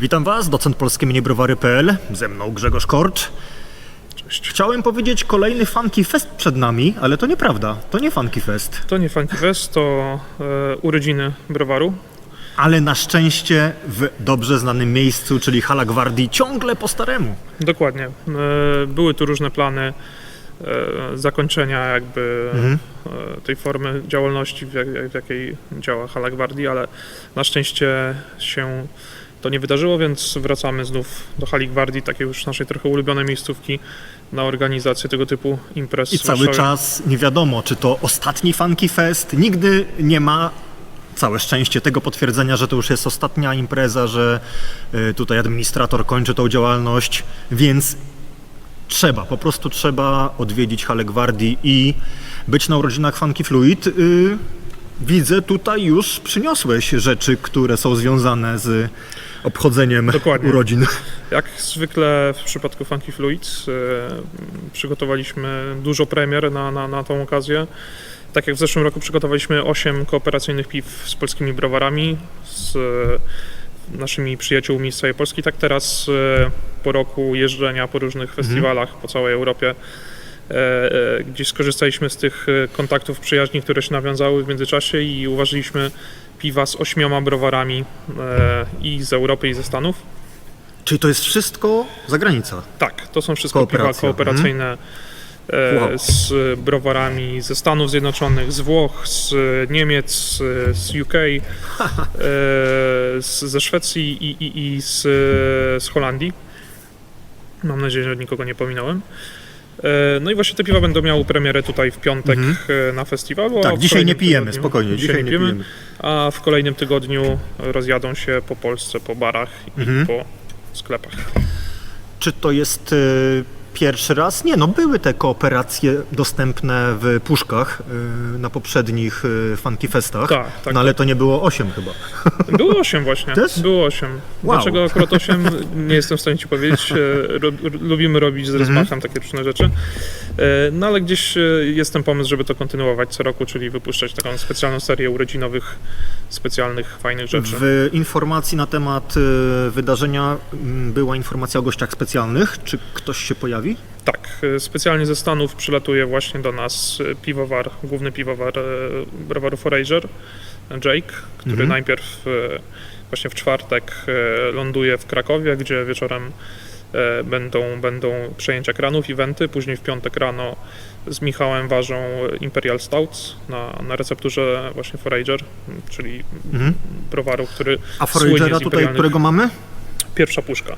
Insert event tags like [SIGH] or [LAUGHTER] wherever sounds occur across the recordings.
Witam Was, docent polskie minibrowary.pl, ze mną Grzegorz Kort. Chciałem powiedzieć kolejny Funky Fest przed nami, ale to nieprawda, to nie Funky Fest. To nie Funky Fest, to e, urodziny browaru. Ale na szczęście w dobrze znanym miejscu, czyli Hala Gwardii, ciągle po staremu. Dokładnie. E, były tu różne plany e, zakończenia jakby Mhm. e, tej formy działalności, w, jak, w jakiej działa Hala Gwardii, ale na szczęście się to nie wydarzyło, więc wracamy znów do Hali Gwardii, takiej już naszej trochę ulubionej miejscówki na organizację tego typu imprez. I cały czas nie wiadomo, czy to ostatni Funky Fest. Nigdy nie ma, całe szczęście, tego potwierdzenia, że to już jest ostatnia impreza, że y, tutaj administrator kończy tą działalność, więc trzeba, po prostu trzeba odwiedzić Halę Gwardii i być na urodzinach Funky Fluid. Y, Widzę, tutaj już przyniosłeś rzeczy, które są związane z obchodzeniem Dokładnie. urodzin. Jak zwykle w przypadku Funky Fluids e, przygotowaliśmy dużo premier na, na, na tą okazję. Tak jak w zeszłym roku przygotowaliśmy 8 kooperacyjnych piw z polskimi browarami, z e, naszymi przyjaciółmi z całej Polski, tak teraz e, po roku jeżdżenia po różnych festiwalach po całej Europie gdzieś skorzystaliśmy z tych kontaktów, przyjaźni, które się nawiązały w międzyczasie i uważaliśmy piwa z ośmioma browarami e, i z Europy i ze Stanów. Czyli to jest wszystko zagranica. Tak, to są wszystko piwa Kooperacja, kooperacyjne e, Wow. z browarami ze Stanów Zjednoczonych, z Włoch, z Niemiec, z, z UK, e, z, ze Szwecji i, i, i z, z Holandii. Mam nadzieję, że nikogo nie pominąłem. E, No i właśnie te piwa będą miały premierę tutaj w piątek e, na festiwalu. Tak, dzisiaj nie pijemy, tygodniu- spokojnie, dzisiaj nie pijemy. A w kolejnym tygodniu rozjadą się po Polsce, po barach i Mhm. po sklepach. Czy to jest y, pierwszy raz? Nie, no były te kooperacje dostępne w puszkach y, na poprzednich y, Funky Festach, Tak, tak, no ale to nie było 8 chyba. Było 8 właśnie. Też? Było 8. Wow. Dlaczego akurat 8? Nie jestem w stanie ci powiedzieć. E, Ro, r- lubimy robić z Mhm. rozmachem takie różne rzeczy. E, No ale gdzieś e, jest ten pomysł, żeby to kontynuować co roku, czyli wypuszczać taką specjalną serię urodzinowych, specjalnych, fajnych rzeczy. W informacji na temat y, wydarzenia mm, była informacja o gościach specjalnych. Czy ktoś się pojawi? Tak, e, specjalnie ze Stanów przylatuje właśnie do nas e, piwowar, główny piwowar e, browaru Forager, Jake, który Mhm. najpierw właśnie w czwartek ląduje w Krakowie, gdzie wieczorem będą, będą przejęcia kranów, eventy, później w piątek rano z Michałem ważą Imperial Stouts na, na recepturze właśnie Forager, czyli Mhm. browaru, który A Foragera tutaj, którego mamy? Pierwsza puszka.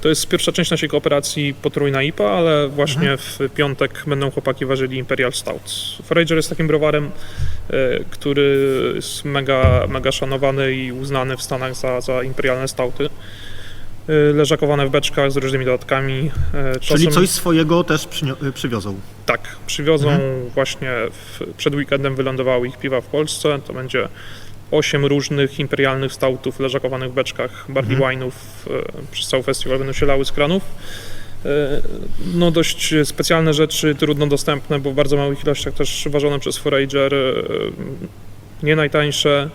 To jest pierwsza część naszej kooperacji potrójna IPA, ale właśnie w piątek będą chłopaki ważyli Imperial Stouts. Forager jest takim browarem, e, który jest mega, mega szanowany i uznany w Stanach za, za imperialne stouty. E, Leżakowane w beczkach z różnymi dodatkami. E, Czyli czasem- coś swojego też przywiozą. tak, przywiozą Mhm. właśnie w, przed weekendem wylądowały ich piwa w Polsce. To będzie osiem różnych imperialnych stautów leżakowanych w beczkach, barley Mhm. wine'ów e, przez cały festiwal będą się lały z kranów. E, No dość specjalne rzeczy, trudno dostępne, bo w bardzo małych ilościach też ważone przez Forager, e, nie najtańsze,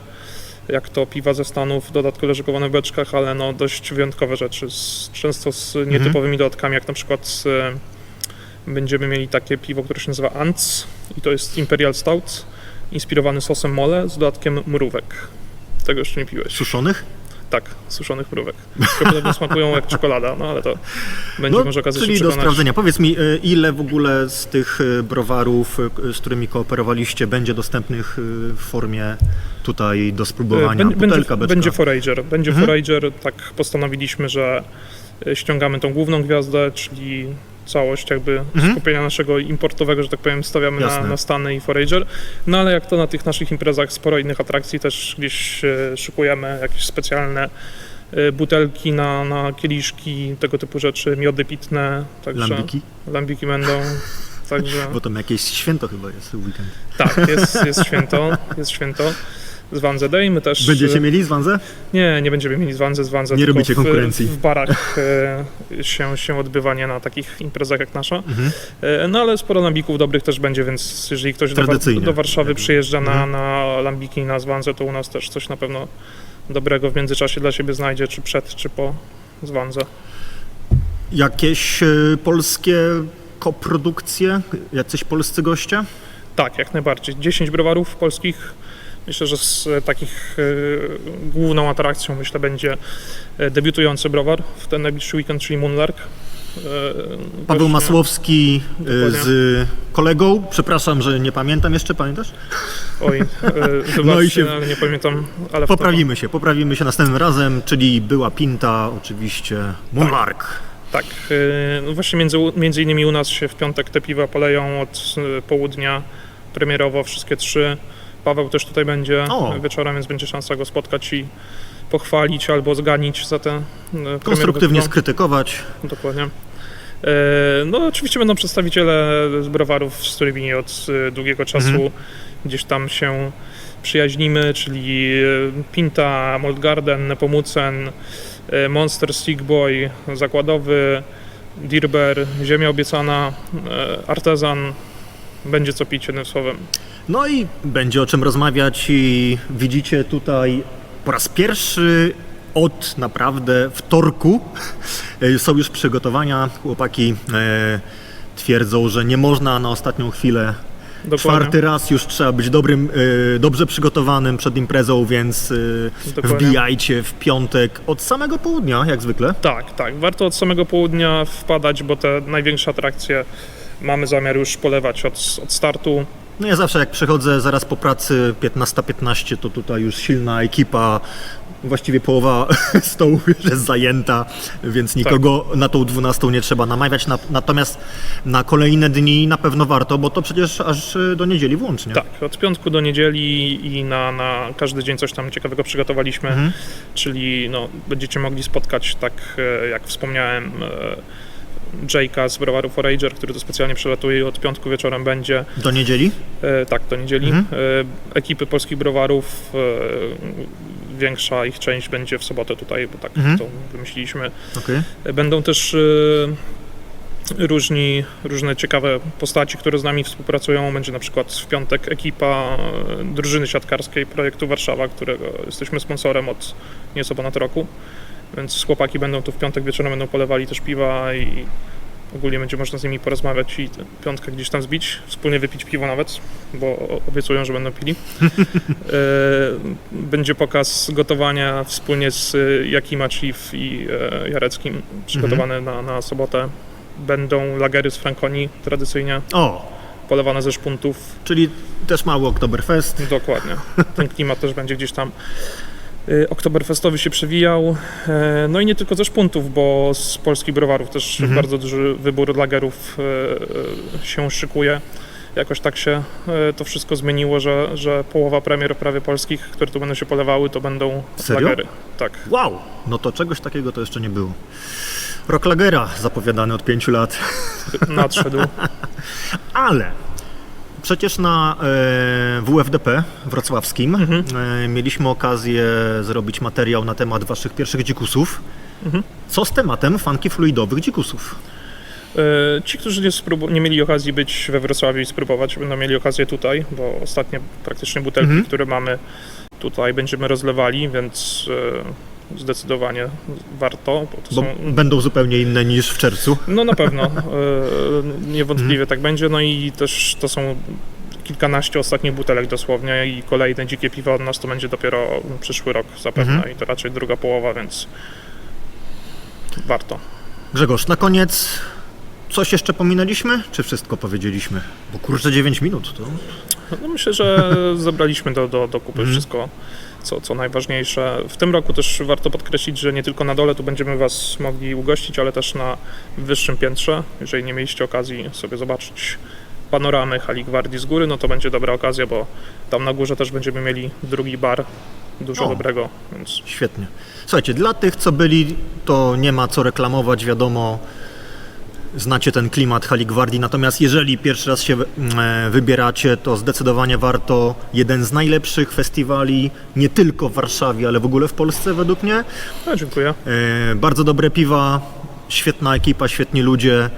jak to piwa ze Stanów, dodatkowo leżakowane w beczkach, ale no dość wyjątkowe rzeczy, z, często z nietypowymi dodatkami, jak na przykład z, będziemy mieli takie piwo, które się nazywa Ants i to jest Imperial Stout, inspirowany sosem mole z dodatkiem mrówek. Tego jeszcze nie piłeś. Suszonych? Tak, suszonych mrówek. Podobno [LAUGHS] smakują jak czekolada, no ale to będzie No, może okazja się czyli do sprawdzenia. Powiedz mi, y, ile w ogóle z tych y, browarów, y, z którymi kooperowaliście, będzie dostępnych w formie tutaj do spróbowania? Bę- Butelka, E, będzie, będzie Forager. Będzie Mhm. Forager, tak postanowiliśmy, że e, ściągamy tą główną gwiazdę, czyli całość jakby Mhm. skupienia naszego importowego, że tak powiem, stawiamy na, na Stany i Forager. No ale jak to na tych naszych imprezach sporo innych atrakcji też gdzieś e, szykujemy jakieś specjalne e, butelki na, na kieliszki, tego typu rzeczy, miody pitne, także Lambiki? lambiki będą. Także [LAUGHS] Bo tam jakieś święto chyba jest w weekend. tak, jest, jest święto, jest święto. Z Wanze Day my też... Będziecie mieli z Wanze? Nie, nie będziemy mieli z Wanze, z Wanze. Nie robicie w, konkurencji. W barach e, się, się odbywa, nie na takich imprezach jak nasza. Mhm. E, no ale sporo lambików dobrych też będzie, więc jeżeli ktoś do, do Warszawy przyjeżdża na, Mhm. na lambiki na Zwanze, to u nas też coś na pewno dobrego w międzyczasie dla siebie znajdzie, czy przed, czy po dzwonze. Jakieś e, polskie koprodukcje? Jacyś polscy goście? Tak, jak najbardziej. 10 browarów polskich. Myślę, że z e, takich e, główną atrakcją myślę będzie e, debiutujący browar w ten najbliższy weekend, czyli Moonlark. Paweł Masłowski Dokładnie. z kolegą. Przepraszam, że nie pamiętam jeszcze, pamiętasz? Oj, [LAUGHS] No i się- ale nie pamiętam. Ale Poprawimy się, poprawimy się następnym razem, czyli była Pinta, oczywiście Moonlark. Tak, e, no właśnie między, między innymi u nas się w piątek te piwa poleją od południa premierowo wszystkie trzy. Paweł też tutaj będzie O. wieczorem, więc będzie szansa go spotkać i pochwalić albo zganić za te e, Konstruktywnie skrytykować. Dokładnie. E, No oczywiście będą przedstawiciele z browarów, z którymi od e, długiego czasu Mhm. gdzieś tam się przyjaźnimy, czyli Pinta, Mold Garden, Nepomucen, Monster, Stickboy, Zakładowy, Dirber, Ziemia Obiecana, Artezan. Będzie co pić jednym słowem. No i będzie o czym rozmawiać i widzicie tutaj po raz pierwszy od naprawdę wtorku [LAUGHS] są już przygotowania. Chłopaki e, twierdzą, że nie można na ostatnią chwilę. Dokładnie. Czwarty raz już trzeba być dobrym, e, dobrze przygotowanym przed imprezą, więc e, wbijajcie w piątek od samego południa, jak zwykle. Tak, tak. Warto od samego południa wpadać, bo te największe atrakcje mamy zamiar już polewać od, od startu. No ja zawsze jak przychodzę zaraz po pracy 15.15, to tutaj już silna ekipa, właściwie połowa [LAUGHS] stołów już jest zajęta, więc nikogo na tą 12 nie trzeba namawiać. Na, natomiast na kolejne dni na pewno warto, bo to przecież aż y, do niedzieli włącznie. Tak, od piątku do niedzieli i na, na każdy dzień coś tam ciekawego przygotowaliśmy, Mhm. czyli no, będziecie mogli spotkać, tak e, jak wspomniałem, e, Jake'a z browaru Forager, który tu specjalnie przylatuje i od piątku wieczorem będzie, Do niedzieli? e, tak, do niedzieli. Mhm. E, ekipy polskich browarów, e, większa ich część będzie w sobotę tutaj, bo tak Mhm. to wymyśliliśmy. Okej. Będą też e, różni, różne ciekawe postaci, które z nami współpracują. Będzie na przykład w piątek ekipa e, drużyny siatkarskiej projektu Warszawa, którego jesteśmy sponsorem od nieco ponad roku. Więc chłopaki będą tu w piątek wieczorem, będą polewali też piwa i ogólnie będzie można z nimi porozmawiać i piątkę gdzieś tam zbić, wspólnie wypić piwo nawet, bo obiecują, że będą pili. [LAUGHS] E, Będzie pokaz gotowania wspólnie z e, Jakima Chief i e, Jareckim przygotowany na, na sobotę. Będą lagery z Frankoni tradycyjnie, O, polewane ze szpuntów. czyli też mały Oktoberfest. Dokładnie. Ten klimat też będzie gdzieś tam oktoberfestowy się przewijał. E, No i nie tylko ze szpuntów, bo z polskich browarów też Mhm. bardzo duży wybór lagerów e, się szykuje. Jakoś tak się to wszystko zmieniło, że, że połowa premier prawie polskich, które tu będą się polewały, to będą Serio? lagery. Tak. Wow, no to czegoś takiego to jeszcze nie było. Rocklagera zapowiadany od pięciu lat. Nadszedł. [LAUGHS] Ale przecież na e, WFDP wrocławskim Mhm. e, mieliśmy okazję zrobić materiał na temat waszych pierwszych dzikusów. Mhm. Co z tematem fanki fluidowych dzikusów? E, Ci, którzy nie, nie mieli okazji być we Wrocławiu i spróbować, będą mieli okazję tutaj, bo ostatnie praktycznie butelki, Mhm. które mamy tutaj będziemy rozlewali, więc zdecydowanie warto. Bo są, będą zupełnie inne niż w czerwcu. no na pewno, [LAUGHS] e, niewątpliwie tak będzie, no i też to są kilkanaście ostatnich butelek dosłownie i kolejne dzikie piwo od nas to będzie dopiero przyszły rok zapewne Mhm. i to raczej druga połowa, więc warto. Grzegorz, na koniec coś jeszcze pominęliśmy? Czy wszystko powiedzieliśmy? Bo kurczę 9 minut to... No myślę, że [LAUGHS] zebraliśmy do, do, do kupy Mhm. wszystko, co, co najważniejsze. W tym roku też warto podkreślić, że nie tylko na dole tu będziemy Was mogli ugościć, ale też na wyższym piętrze. Jeżeli nie mieliście okazji sobie zobaczyć panoramy hali Gwardii z góry, no to będzie dobra okazja, bo tam na górze też będziemy mieli drugi bar, dużo O. dobrego, więc Świetnie. Słuchajcie, dla tych, co byli, to nie ma co reklamować, wiadomo, znacie ten klimat Hali Gwardii, natomiast jeżeli pierwszy raz się e, wybieracie, to zdecydowanie warto. Jeden z najlepszych festiwali, nie tylko w Warszawie, ale w ogóle w Polsce według mnie. no, dziękuję. E, Bardzo dobre piwa, świetna ekipa, świetni ludzie,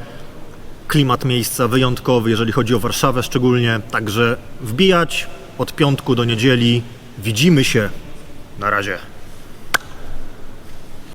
klimat miejsca wyjątkowy, jeżeli chodzi o Warszawę szczególnie. Także wbijać od piątku do niedzieli. Widzimy się. Na razie.